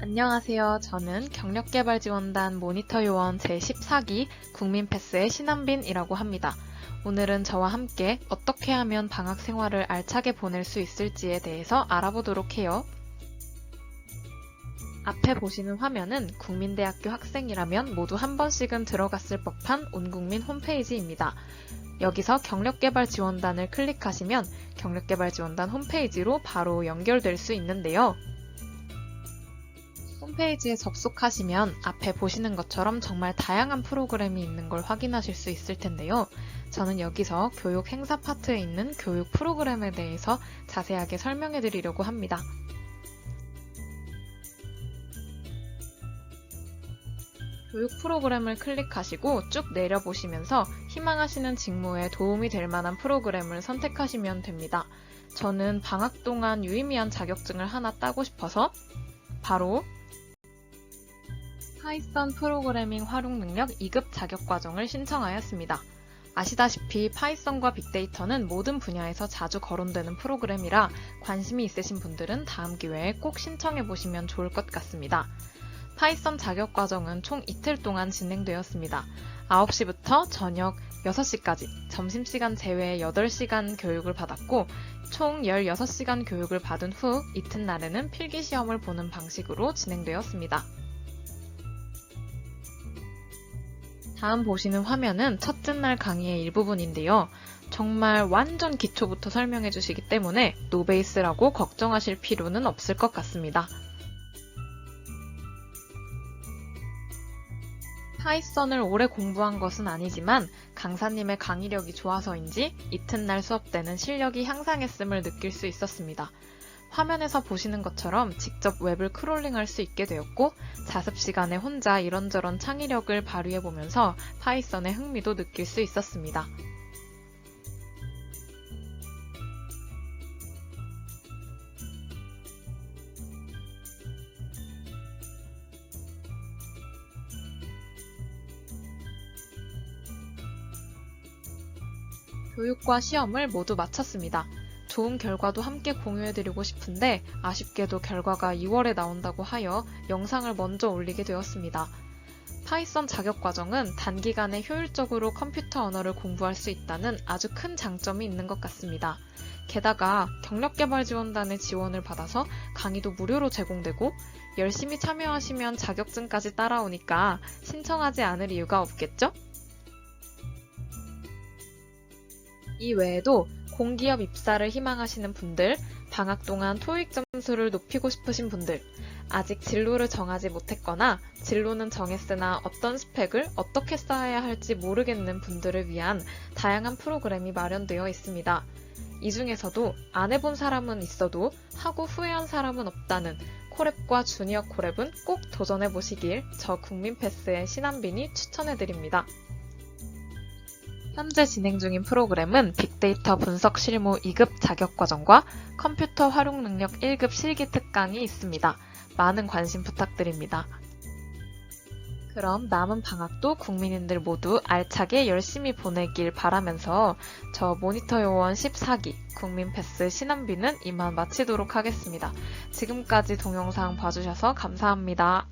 안녕하세요. 저는 경력개발지원단 모니터 요원 제14기 국민패스의 신한빈이라고 합니다. 오늘은 저와 함께 어떻게 하면 방학 생활을 알차게 보낼 수 있을지에 대해서 알아보도록 해요. 앞에 보시는 화면은 국민대학교 학생이라면 모두 한 번씩은 들어갔을 법한 온국민 홈페이지입니다. 여기서 경력개발지원단을 클릭하시면 경력개발지원단 홈페이지로 바로 연결될 수 있는데요. 홈페이지에 접속하시면 앞에 보시는 것처럼 정말 다양한 프로그램이 있는 걸 확인하실 수 있을 텐데요. 저는 여기서 교육 행사 파트에 있는 교육 프로그램에 대해서 자세하게 설명해 드리려고 합니다. 교육 프로그램을 클릭하시고 쭉 내려보시면서 희망하시는 직무에 도움이 될 만한 프로그램을 선택하시면 됩니다. 저는 방학 동안 유의미한 자격증을 하나 따고 싶어서 바로 파이썬 프로그래밍 활용 능력 2급 자격 과정을 신청하였습니다. 아시다시피 파이썬과 빅데이터는 모든 분야에서 자주 거론되는 프로그램이라 관심이 있으신 분들은 다음 기회에 꼭 신청해 보시면 좋을 것 같습니다. 파이썬 자격 과정은 총 이틀 동안 진행되었습니다. 9시부터 저녁 6시까지 점심시간 제외 8시간 교육을 받았고 총 16시간 교육을 받은 후 이튿날에는 필기시험을 보는 방식으로 진행되었습니다. 다음 보시는 화면은 첫째 날 강의의 일부분인데요. 정말 완전 기초부터 설명해 주시기 때문에 노베이스라고 걱정하실 필요는 없을 것 같습니다. 파이썬을 오래 공부한 것은 아니지만 강사님의 강의력이 좋아서인지 이튿날 수업 때는 실력이 향상했음을 느낄 수 있었습니다. 화면에서 보시는 것처럼 직접 웹을 크롤링할 수 있게 되었고 자습 시간에 혼자 이런저런 창의력을 발휘해 보면서 파이썬의 흥미도 느낄 수 있었습니다. 교육과 시험을 모두 마쳤습니다. 좋은 결과도 함께 공유해드리고 싶은데 아쉽게도 결과가 2월에 나온다고 하여 영상을 먼저 올리게 되었습니다. 파이썬 자격 과정은 단기간에 효율적으로 컴퓨터 언어를 공부할 수 있다는 아주 큰 장점이 있는 것 같습니다. 게다가 경력개발지원단의 지원을 받아서 강의도 무료로 제공되고 열심히 참여하시면 자격증까지 따라오니까 신청하지 않을 이유가 없겠죠? 이 외에도 공기업 입사를 희망하시는 분들, 방학 동안 토익 점수를 높이고 싶으신 분들, 아직 진로를 정하지 못했거나 진로는 정했으나 어떤 스펙을 어떻게 쌓아야 할지 모르겠는 분들을 위한 다양한 프로그램이 마련되어 있습니다. 이 중에서도 안 해본 사람은 있어도 하고 후회한 사람은 없다는 코랩과 주니어 코랩은 꼭 도전해 보시길 저 국민 패스의 신한빈이 추천해 드립니다. 현재 진행 중인 프로그램은 빅데이터 분석 실무 2급 자격과정과 컴퓨터 활용 능력 1급 실기 특강이 있습니다. 많은 관심 부탁드립니다. 그럼 남은 방학도 국민인들 모두 알차게 열심히 보내길 바라면서 저 모니터 요원 14기 국민 패스 신한비는 이만 마치도록 하겠습니다. 지금까지 동영상 봐주셔서 감사합니다.